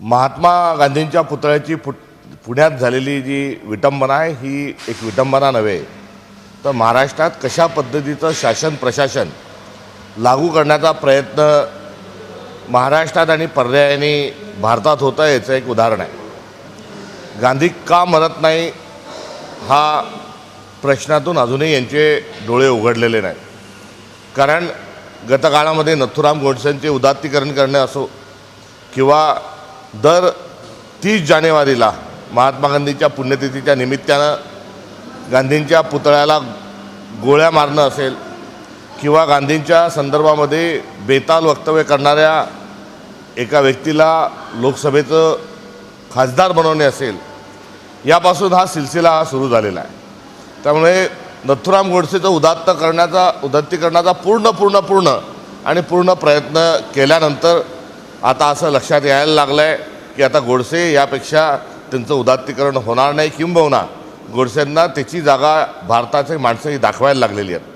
महात्मा गांधींच्या पुतळ्याची पु पुण्यात झालेली जी विटंबना आहे ही एक विटंबना नव्हे. तर महाराष्ट्रात कशा पद्धतीचं शासन प्रशासन लागू करण्याचा प्रयत्न महाराष्ट्रात आणि पर्यायाने भारतात होतं याचं एक उदाहरण आहे. गांधी का मरत नाही हा प्रश्नातून अजूनही यांचे डोळे उघडलेले नाहीत. कारण गतकाळामध्ये नथुराम गोडसेंचे उदात्तीकरण करणे असो किंवा दर तीस जानेवारीला महात्मा गांधीच्या पुण्यतिथीच्या निमित्तानं गांधींच्या पुतळ्याला गोळ्या मारणं असेल किंवा गांधींच्या संदर्भामध्ये बेताल वक्तव्य करणाऱ्या एका व्यक्तीला लोकसभेचं खासदार बनवणे असेल यापासून हा सिलसिला हा सुरू झालेला आहे. त्यामुळे नथुराम गोडसेचं उदात्त करण्याचा उदात्तीकरणाचा पूर्ण पूर्ण पूर्ण आणि पूर्ण प्रयत्न केल्यानंतर आता असं लक्षात यायला लागलं आहे की आता गोडसे यापेक्षा त्यांचं उदात्तीकरण होणार नाही किंबहुना गोडसेंना त्याची जागा भारताचे माणसंही दाखवायला लागलेली आहेत.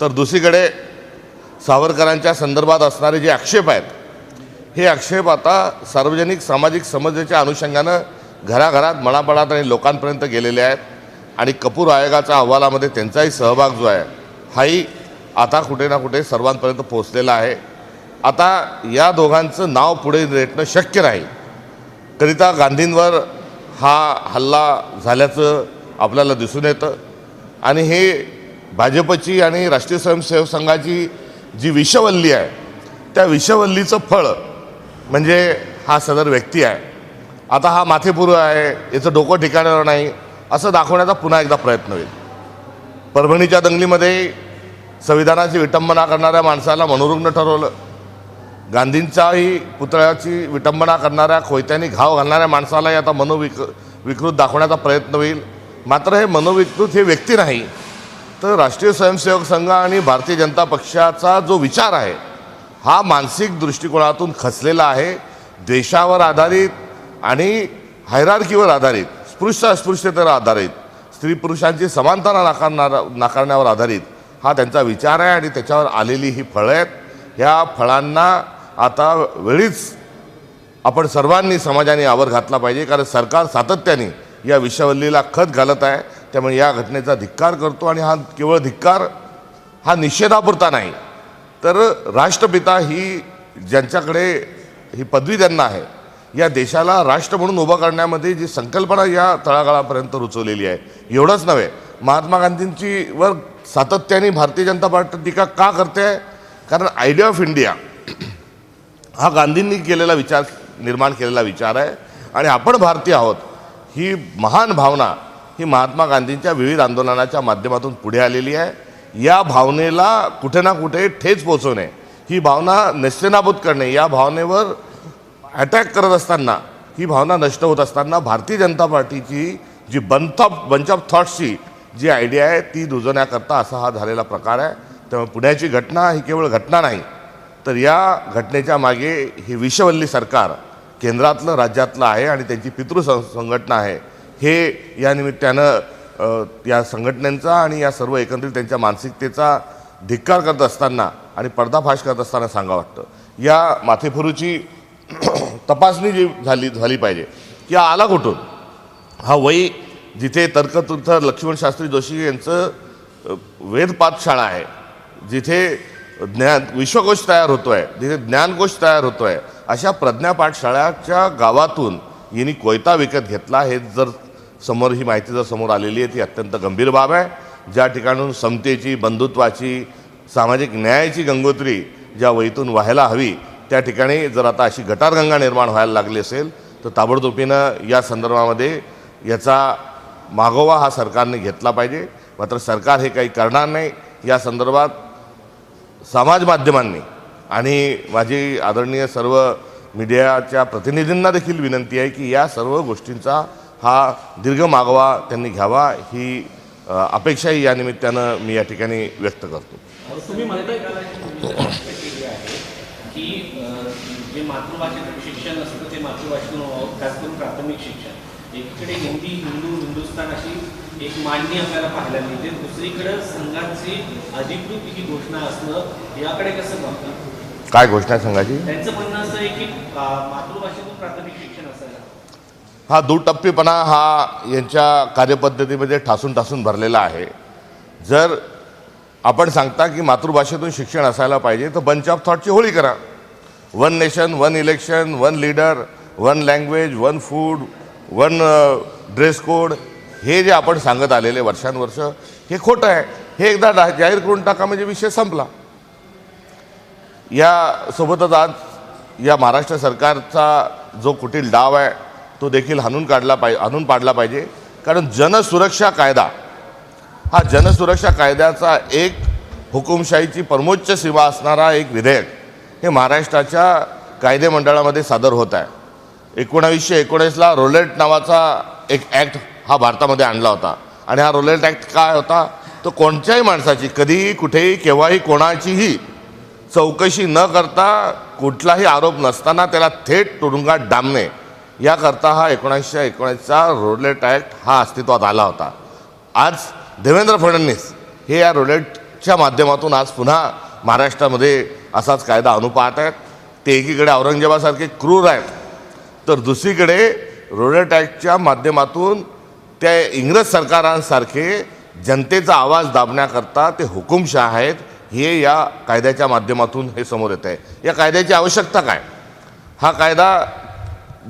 तर दुसरीकडे सावरकरांच्या संदर्भात असणारे जे आक्षेप आहेत हे आक्षेप आता सार्वजनिक सामाजिक समस्येच्या अनुषंगानं घराघरात मनापणात आणि लोकांपर्यंत गेलेले आहेत आणि कपूर आयोगाच्या अहवालामध्ये त्यांचाही सहभाग जो आहे हाही आता कुठे ना कुठे सर्वांपर्यंत पोहोचलेला आहे. आता या दोघांचं नाव पुढे रेटणं शक्य नाही करिता गांधींवर हा हल्ला झाल्याचं आपल्याला दिसून येतं. आणि हे भाजपची आणि राष्ट्रीय स्वयंसेवक संघाची जी विषवल्ली आहे त्या विषवल्लीचं फळ म्हणजे हा सदर व्यक्ती आहे. आता हा माथेपुरू आहे याचं डोकं ठिकाणावर नाही असं दाखवण्याचा पुन्हा एकदा प्रयत्न होईल. परभणीच्या दंगलीमध्ये संविधानाची विटंबना करणाऱ्या माणसाला मनोरुग्ण ठरवलं. गांधींच्याही पुतळ्याची विटंबना करणाऱ्या खोयत्यांनी घाव घालणाऱ्या माणसालाही आता मनोविक विकृत दाखवण्याचा प्रयत्न होईल. मात्र हे मनोविकृत हे व्यक्ती नाही. तर राष्ट्रीय स्वयंसेवक संघ आणि भारतीय जनता पक्षाचा जो विचार आहे हा मानसिक दृष्टिकोनातून खचलेला आहे. देशावर आधारित आणि हैरारकीवर आधारित स्पृश्य अस्पृश्यतेवर आधारित स्त्री पुरुषांची समानता नाकारणारा नाकारण्यावर आधारित हा त्यांचा विचार आहे आणि त्याच्यावर आलेली ही फळं आहेत. ह्या फळांना आता वेळीच आपण सर्वांनी समाजाने आवर घातला पाहिजे कारण सरकार सातत्याने या विषवल्लीला खत घालत आहे. त्यामुळे या घटनेचा धिक्कार करतो आणि हा केवळ धिक्कार हा निषेधापुरता नाही. तर राष्ट्रपिता ही ज्यांच्याकडे ही पदवी त्यांना आहे या देशाला राष्ट्र म्हणून उभं करण्यामध्ये जी संकल्पना या तळागाळापर्यंत रुचवलेली आहे एवढंच नव्हे. महात्मा गांधींची वर सातत्याने भारतीय जनता पार्टी टीका का करते? आहे कारण आयडिया ऑफ इंडिया हा गांधींनी केलेला विचार निर्माण केलेला विचार आहे. आणि आपण भारतीय आहोत ही महान भावना ही महात्मा गांधींच्या विविध आंदोलनाच्या माध्यमातून पुढे आलेली आहे. या भावनेला कुठे ना कुठे ठेच पोचवणे ही भावना नेस्तेनाबूत करणे या भावनेवर अटॅक करत असताना ही भावना नष्ट होत असताना भारतीय जनता पार्टीची जी बंथ ऑफ बंच ऑफ थॉट्सची जी आयडिया आहे ती रुजवण्याकरता असा हा झालेला प्रकार आहे. त्यामुळे पुण्याची घटना ही केवळ घटना नाही तर या घटनेच्या मागे हे विषवल्ली सरकार केंद्रातलं राज्यातलं आहे आणि त्यांची पितृ सं संघटना आहे. हे या निमित्तानं या संघटनेचा आणि या सर्व एकंदरीत त्यांच्या मानसिकतेचा धिक्कार करत असताना आणि पर्दाफाश करत असताना सांगा वाटतं. या माथेफुरूची तपासणी जी झाली झाली पाहिजे की आला कुठून? हा वही जिथे तर्कतुर्थ लक्ष्मण शास्त्री जोशी यांचं वेदपाठशाळा वेदपात शाळा आहे जिथे ज्ञान विश्वकोश तयार होतो आहे तिथे ज्ञानकोश तयार होतो आहे अशा प्रज्ञा पाठशाळाच्या गावातून यांनी कोयता विकत घेतला. हे जर समोर ही माहिती जर समोर आलेली आहे ती अत्यंत गंभीर बाब आहे. ज्या ठिकाणून समतेची बंधुत्वाची सामाजिक न्यायाची गंगोत्री ज्या वहीतून व्हायला हवी त्या ठिकाणी जर आता अशी गटारगंगा निर्माण व्हायला लागली असेल तर ताबडतोबीनं या संदर्भामध्ये याचा मागोवा हा सरकारने घेतला पाहिजे. मात्र सरकार हे काही करणार नाही. या संदर्भात समाज माध्यमांनी आणि माझी आदरणीय सर्व मीडियाच्या प्रतिनिधींना देखील विनंती आहे की या सर्व गोष्टींचा हा दीर्घ मागोवा त्यांनी घ्यावा ही अपेक्षाही या निमित्तानं मी या ठिकाणी व्यक्त करतो. तुम्ही शिक्षण. एक मांडणी आपल्याला पाहायला मिळते. दुसरीकडे संघाची अधिकृत ही घोषणा असणं याकडे कसं बघतात काय घोषणा आहे संघाची? त्यांचं म्हणणं असं आहे की मातृभाषेतून प्राथमिक शिक्षण असायला हा दुटप्पीपणा हा यांच्या कार्यपद्धतीमध्ये ठासून ठासून भरलेला आहे. जर आपण सांगता की मातृभाषेतून शिक्षण असायला पाहिजे तर बंच ऑफ थॉटची होळी करा. One nation one election one leader one language one food one dress code हे जे आपण सांगत आलेले वर्षानुवर्ष हे खोटं आहे. हे एकदा डा- जाहीर करून टाका म्हणजे विषय संपला. यासोबतच आज या महाराष्ट्र सरकारचा जो कुटील डाव आहे तो देखील हाणून काढला पाहिजे हाणून पाडला पाहिजे. कारण जनसुरक्षा कायदा हा जनसुरक्षा कायद्याचा एक हुकुमशाहीची परमोच्च सीमा असणारा एक विधेयक हे महाराष्ट्राच्या कायदेमंडळामध्ये सादर होत आहे. एकोणावीसशे एकोणीसला रोलेट नावाचा एक ॲक्ट हा भारतामध्ये आणला होता. आणि हा रोलेट ॲक्ट काय होता? तो कोणत्याही माणसाची कधीही कुठेही केव्हाही कोणाचीही चौकशी न करता कुठलाही आरोप नसताना त्याला थेट तुरुंगात डांबणे याकरता हा एकोणीसशे एकोणीसचा रोलेट ॲक्ट हा अस्तित्वात आला होता. आज देवेंद्र फडणवीस हे या रोलेटच्या माध्यमातून आज पुन्हा महाराष्ट्रामध्ये असाच कायदा आणू पाहत आहेत. ते एकीकडे औरंगजेबासारखे क्रूर आहेत. तर दुसरीकडे रोलेट ॲक्टच्या माध्यमातून त्या इंग्रज सरकारांसारखे जनतेचा आवाज दाबण्याकरता ते हुकुमशाह आहेत हे या कायद्याच्या माध्यमातून हे समोर येत आहे या कायद्याची आवश्यकता काय? हा कायदा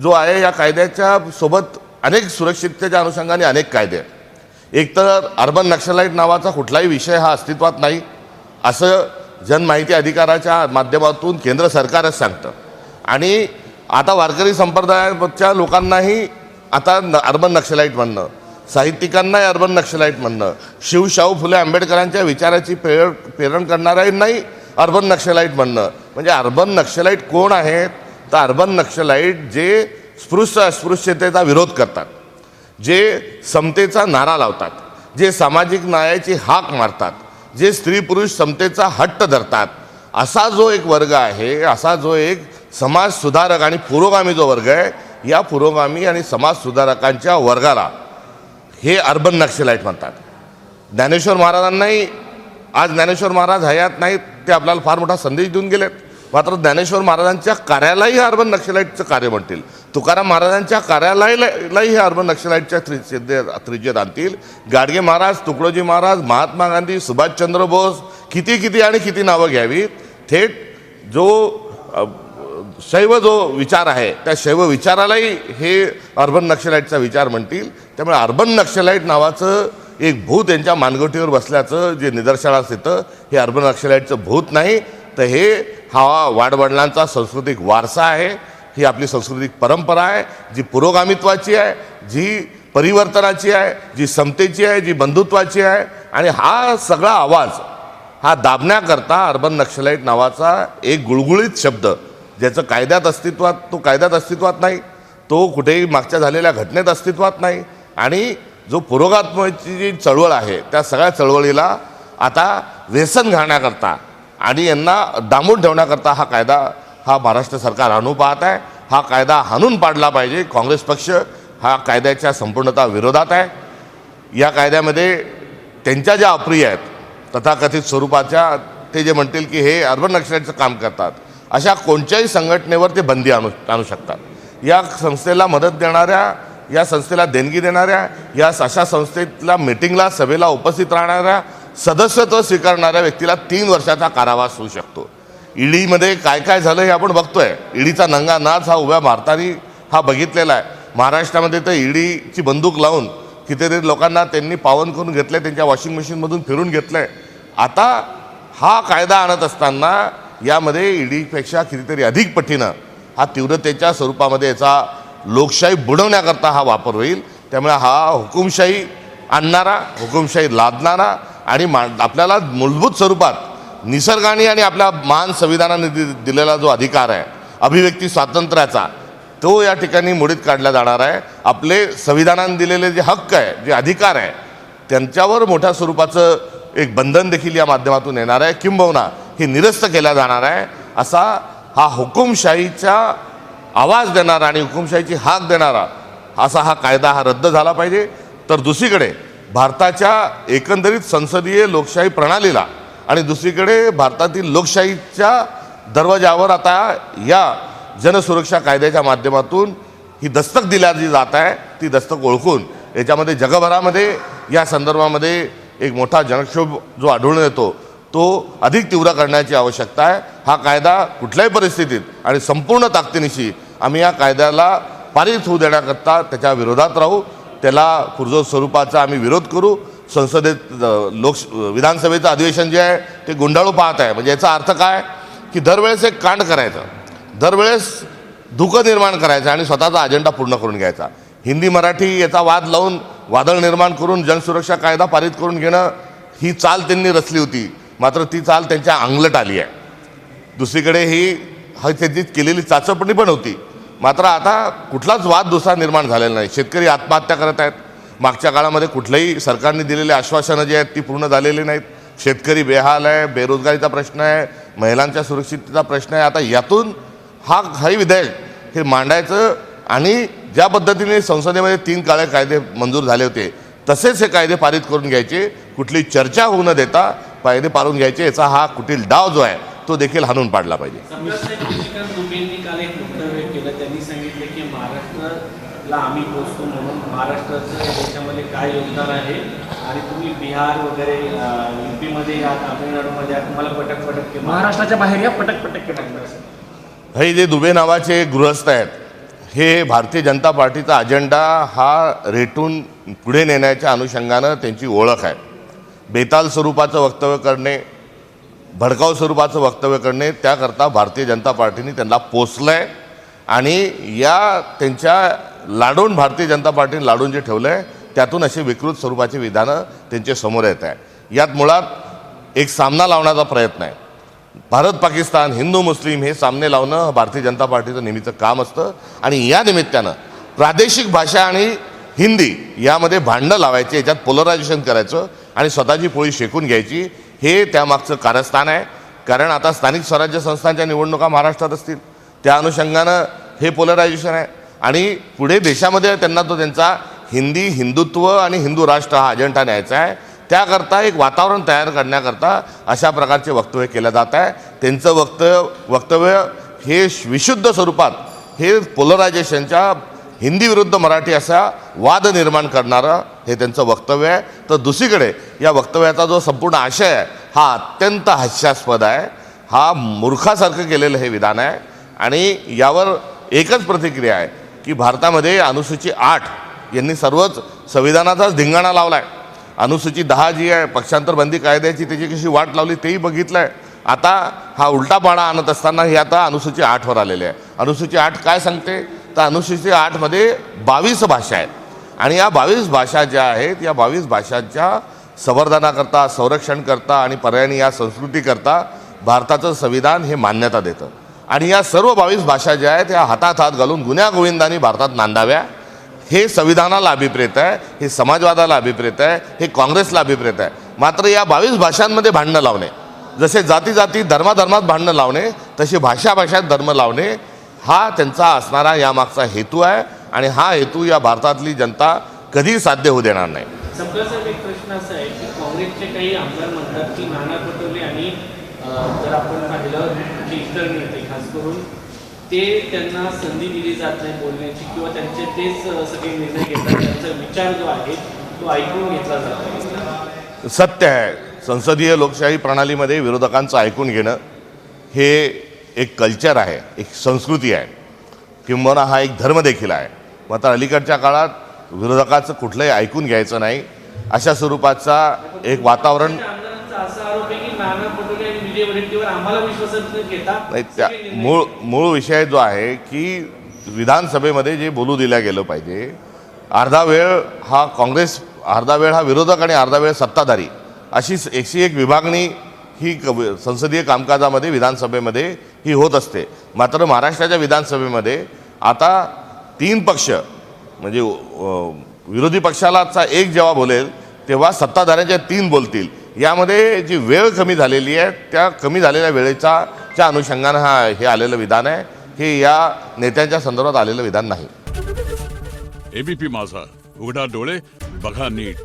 जो आहे या कायद्याच्या सोबत अनेक सुरक्षिततेच्या अनुषंगाने अनेक कायदे आहेत. एक तर अर्बन नक्षलाईट नावाचा कुठलाही विषय हा अस्तित्वात नाही असं जनमाहिती अधिकाराच्या माध्यमातून केंद्र सरकारच सांगतं. आणि आता वारकरी संप्रदायाच्या लोकांनाही आता न अर्बन नक्षलाईट म्हणणं साहित्यिकांनाही अर्बन नक्षलाईट म्हणणं. शिव शाहू फुले आंबेडकरांच्या विचाराची प्रेर प्रेरण करणाऱ्यांनाही अर्बन नक्षलाईट म्हणणं. म्हणजे अर्बन नक्षलाईट कोण आहेत? तर अर्बन नक्षलाईट जे स्पृश्य अस्पृश्यतेचा विरोध करतात. जे समतेचा नारा लावतात. जे सामाजिक न्यायाची हाक मारतात. जे स्त्री पुरुष समतेचा हट्ट धरतात. असा जो एक वर्ग आहे असा जो एक समाज सुधारक आणि पुरोगामी जो वर्ग आहे या पुरोगामी आणि समाज सुधारकांच्या वर्गाला हे अर्बन नक्षलाईट म्हणतात. ज्ञानेश्वर महाराजांनाही आज ज्ञानेश्वर महाराज हयात नाहीत ते आपल्याला फार मोठा संदेश देऊन गेलेत. मात्र ज्ञानेश्वर महाराजांच्या कार्यालाही अर्बन नक्षलाईटचं कार्य म्हणतील. तुकाराम महाराजांच्या कार्यालयालाही हे अर्बन नक्षलाईटच्या त्रिज्येत त्रिज्येत आणतील गाडगे महाराज तुकडोजी महाराज महात्मा गांधी सुभाषचंद्र बोस किती किती आणि किती नावं घ्यावी थेट जो शैव जो विचार आहे त्या शैव विचारालाही हे अर्बन नक्षलाईटचा विचार म्हणतील. त्यामुळे अर्बन नक्षलाईट नावाचं एक भूत यांच्या मानगोटीवर बसल्याचं जे निदर्शनास येतं हे अर्बन नक्षलाईटचं भूत नाही. तर हे हा वाडवडिलांचा सांस्कृतिक वारसा आहे. ही आपली सांस्कृतिक परंपरा आहे जी पुरोगामित्वाची आहे जी परिवर्तनाची आहे जी समतेची आहे जी बंधुत्वाची आहे. आणि हा सगळा आवाज हा दाबण्याकरता अर्बन नक्षलाईट नावाचा एक गुळगुळीत शब्द ज्याचं कायद्यात अस्तित्वात तो कायद्यात अस्तित्वात नाही. तो कुठेही मागच्या झालेल्या घटनेत अस्तित्वात नाही. आणि जो पुरोगात्मची जी चळवळ आहे त्या सगळ्या चळवळीला आता व्यसन घालण्याकरता आणि यांना डांबून ठेवण्याकरता हा कायदा हा महाराष्ट्र सरकार आणू पाहत आहे. हा कायदा हाणून पाडला पाहिजे. काँग्रेस पक्ष हा कायद्याच्या संपूर्णतः विरोधात आहे. या कायद्यामध्ये त्यांच्या ज्या अप्रिय आहेत तथाकथित स्वरूपाच्या ते जे म्हणतील की हे अर्बन नक्षलाईटचं काम करतात अशा कोणत्याही संघटनेवर ते बंदी आणू आणू शकतात. या संस्थेला मदत देणाऱ्या या संस्थेला देणगी देणाऱ्या या अशा संस्थेतल्या मीटिंगला सभेला उपस्थित राहणाऱ्या सदस्यत्व स्वीकारणाऱ्या व्यक्तीला तीन वर्षाचा कारावास होऊ शकतो. ईडीमध्ये काय काय झालं हे आपण बघतोय. ईडीचा नंगा नाच हा उभ्या भारताने हा बघितलेला आहे. महाराष्ट्रामध्ये तर ईडीची बंदूक लावून कितीतरी लोकांना त्यांनी पावन करून घेतलं आहे त्यांच्या वॉशिंग मशीनमधून फिरून घेतलं आहे आता हा कायदा आणत असताना यामध्ये ईडीपेक्षा कितीतरी अधिक पटीनं हा तीव्रतेच्या स्वरूपामध्ये याचा लोकशाही बुडवण्याकरता हा वापर होईल. त्यामुळे हा हुकुमशाही आणणारा हुकुमशाही लादणारा आणि मा आपल्याला मूलभूत स्वरूपात निसर्गाने आणि आपल्या महान संविधानाने दि दिलेला जो अधिकार आहे अभिव्यक्ती स्वातंत्र्याचा तो या ठिकाणी मोडीत काढला जाणार आहे. आपले संविधानाने दिलेले जे हक्क आहे जे अधिकार आहे त्यांच्यावर मोठ्या स्वरूपाचं एक बंधन देखील या माध्यमातून येणार आहे. किंबहुना हे निरस्त केला जाणार आहे. असा हा हुकुमशाहीच्या आवाज देणारा आणि हुकुमशाहीची हाक देणारा असा हा कायदा हा रद्द झाला पाहिजे. तर दुसरीकडे भारताच्या एकंदरीत संसदीय लोकशाही प्रणालीला आणि दुसरीकडे भारतातील लोकशाहीच्या दरवाजावर आता या जनसुरक्षा कायद्याच्या माध्यमातून ही दस्तक दिल्या जी जात आहे ती दस्तक ओळखून याच्यामध्ये जगभरामध्ये या संदर्भामध्ये एक मोठा जनक्षोभ जो आढळून येतो तो अधिक तीव्र करण्याची आवश्यकता आहे. हा कायदा कुठल्याही परिस्थितीत आणि संपूर्ण ताकदीनिशी आम्ही या कायद्याला पारित होऊ देण्याकरता त्याच्या विरोधात राहू. त्याला पुरजोर स्वरूपाचा आम्ही विरोध करू. संसदेत लोक विधानसभेचं अधिवेशन जे आहे ते गुंडाळू पाहत आहे. म्हणजे याचा अर्थ काय? की दरवेळेस एक कांड करायचं. दरवेळेस धुकं निर्माण करायचं आणि स्वतःचा अजेंडा पूर्ण करून घ्यायचा. हिंदी मराठी याचा वाद लावून वादळ निर्माण करून जनसुरक्षा कायदा पारित करून घेणं ही चाल त्यांनी रचली होती. मात्र ती चाल त्यांच्या अंगलट आली आहे. दुसरीकडे ही हा त्यांची केलेली चाचपणी पण होती. मात्र आता कुठलाच वाद दुसरा निर्माण झालेला नाही. शेतकरी आत्महत्या करत आहेत. मागच्या काळामध्ये कुठल्याही सरकारने दिलेली आश्वासनं जी आहेत ती पूर्ण झालेली नाहीत. शेतकरी बेहाल आहे बेरोजगारीचा प्रश्न आहे महिलांच्या सुरक्षिततेचा प्रश्न आहे. आता यातून हा हाही विधेयक हे मांडायचं आणि ज्या पद्धतीने संसदेमध्ये तीन काळे कायदे मंजूर झाले होते तसेच हे कायदे पारित करून घ्यायचे. कुठली चर्चा होऊ न देता कायदे पारून घ्यायचे याचा हा कुटील डाव जो आहे तो देखील हाणून पाडला पाहिजे. सम्राटसाहेब निशिकांत दुबेंनी काल एक वक्तव्य केलं. त्यांनी सांगितलं की महाराष्ट्राला आम्ही पोचतो म्हणून महाराष्ट्राचं या देशामध्ये काय योगदान आहे? आणि तुम्ही बिहार वगैरे युपीमध्ये या तामिळनाडूमध्ये या तुम्हाला पटक पटक के महाराष्ट्राच्या बाहेर या पटक पटक हे जे दुबे नावाचे गृहस्थ आहेत हे भारतीय जनता पार्टीचा अजेंडा हा रेटून पुढे नेण्याच्या अनुषंगानं त्यांची ओळख आहे. बेताल स्वरूपाचं वक्तव्य करणे भडकाव स्वरूपाचं वक्तव्य करणे त्याकरता भारतीय जनता पार्टीने त्यांना पोचलं आहे आणि या त्यांच्या लाडून भारतीय जनता पार्टीने लाडून जे ठेवलं आहे त्यातून असे विकृत स्वरूपाची विधानं त्यांच्यासमोर येत आहे यात मुळात एक सामना लावण्याचा प्रयत्न आहे. भारत पाकिस्तान हिंदू मुस्लिम हे सामने लावणं भारतीय जनता पार्टीचं नेहमीचं काम असतं आणि या निमित्तानं प्रादेशिक भाषा आणि हिंदी यामध्ये भांडणं लावायचे याच्यात पोलरायझेशन करायचं आणि स्वतःची पोळी शेकून घ्यायची हे त्यामागचं कारस्थान आहे. कारण आता स्थानिक स्वराज्य संस्थांच्या निवडणुका महाराष्ट्रात असतील. त्या अनुषंगानं हे पोलरायझेशन आहे. आणि पुढे देशामध्ये त्यांना तो त्यांचा हिंदी हिंदुत्व आणि हिंदू राष्ट्र हा अजेंडा न्यायचा आहे. त्याकरता एक वातावरण तयार करण्याकरता अशा प्रकारचे वक्तव्य केलं जात आहे. त्यांचं वक्तव्य वक्तव्य हे विशुद्ध स्वरूपात हे पोलरायझेशनच्या हिंदी विरुद्ध मराठी असा वाद निर्माण करणारं हे त्यांचं वक्तव्य आहे. तर दुसरीकडे या वक्तव्याचा जो संपूर्ण आशय आहे हा अत्यंत हास्यास्पद आहे. हा मूर्खासारखं केलेलं हे विधान आहे. आणि यावर एकच प्रतिक्रिया आहे की भारतामध्ये अनुसूची आठ यांनी सर्वच संविधानाचाच धिंगाणा लावला आहे अनुसूची दहा जी आहे पक्षांतर बंदी कायद्याची त्याची कशी वाट लावली तेही बघितलं आहे आता हा उलटा पाडा आणत असताना हे आता अनुसूची आठवर आलेले आहे. अनुसूची आठ काय सांगते? तर अनुसूची आठमध्ये बावीस भाषा आहेत. आणि या बावीस भाषा ज्या आहेत या बावीस भाषांच्या संवर्धनाकरता संरक्षणकरता आणि पर्यायी या संस्कृतीकरता भारताचं संविधान हे मान्यता देतं. आणि या सर्व बावीस भाषा ज्या आहेत ह्या हातात हात घालून गुन्ह्यागोविंदांनी भारतात नांदाव्या. हे संविधानाला अभिप्रेत आहे हे समाजवादाला अभिप्रेत आहे हे काँग्रेसला अभिप्रेत आहे. मात्र या बावीस भाषांमध्ये भांडणं लावणे जसे जाती जाती धर्माधर्मात भांडणं लावणे तशी भाषा भाषात धर्म लावणे हा त्यांचा असणारा यामागचा हेतू आहे आणि हा हेतू या भारतातली जनता कधी साध्य होऊ देणार नाही. सम्राटसाहेब एक प्रश्न असा आहे की काँग्रेसचे काही आमदार म्हणतात की नाना पटोले आणि अं, जर आपण पाहिलं जे इतर नेते खास करून ते त्यांना संधी दिली जात नाही बोलण्याची किंवा त्यांचे तेच अं, सगळे निर्णय घेतात त्यांचा विचार जो आहे तो ऐकून घेतला जात नाही. सत्य आहे. संसदीय लोकशाही प्रणालीमध्ये विरोधकांचं ऐकून घेणं हे एक कल्चर आहे एक संस्कृती आहे. किंबहुना हा एक धर्म देखील आहे. मात्र अलीकडच्या काळात विरोधकाचं कुठलंही ऐकून घ्यायचं नाही. अशा स्वरूपाचा एक वातावरण घेता नाही त्या मूळ मूळ विषय जो आहे की विधानसभेमध्ये जे बोलू दिल्या गेलं पाहिजे अर्धा वेळ हा काँग्रेस अर्धा वेळ हा विरोधक आणि अर्धा वेळ सत्ताधारी अशी एकशे एक विभागणी ही क- संसदीय कामकाजामध्ये विधानसभेमध्ये ही होत असते. मात्र महाराष्ट्राच्या विधानसभेमध्ये आता तीन पक्ष म्हणजे विरोधी पक्षालाचा एक जेव्हा बोलेल तेव्हा सत्ताधाऱ्यांच्या तीन बोलतील. यामध्ये जी वेळ कमी झालेली आहे त्या कमी झालेल्या वेळेचा च्या अनुषंगानं हा हे आलेलं विधान आहे. हे या नेत्यांच्या संदर्भात आलेलं विधान नाही. एबीपी माझा. उघडा डोळे बघा नीट.